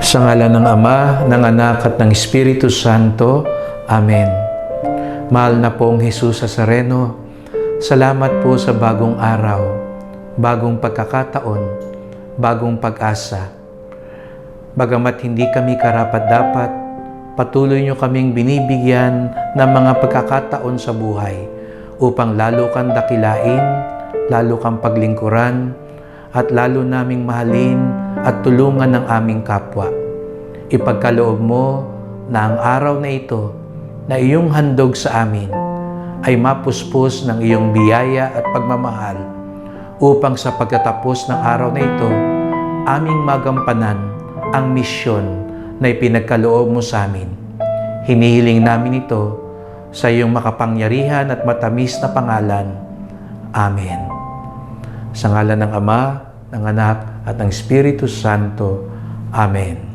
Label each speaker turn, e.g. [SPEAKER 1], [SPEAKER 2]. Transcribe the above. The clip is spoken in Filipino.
[SPEAKER 1] Sa ngalan ng Ama, ng Anak at ng Espiritu Santo. Amen. Mahal na pong Jesus Nazareno, salamat po sa bagong araw, bagong pagkakataon, bagong pag-asa. Bagamat hindi kami karapat-dapat, patuloy nyo kaming binibigyan ng mga pagkakataon sa buhay upang lalo kang dakilain, lalo kang paglingkuran, at lalo naming mahalin at tulungan ng aming kapwa. Ipagkaloob mo na ang araw na ito na iyong handog sa amin ay mapuspos ng iyong biyaya at pagmamahal upang sa pagtatapos ng araw na ito, aming magampanan ang misyon na ipinagkaloob mo sa amin. Hinihiling namin ito sa iyong makapangyarihan at matamis na pangalan. Amen. Sa ngalan ng Ama, ng Anak, at ng Espiritu Santo. Amen.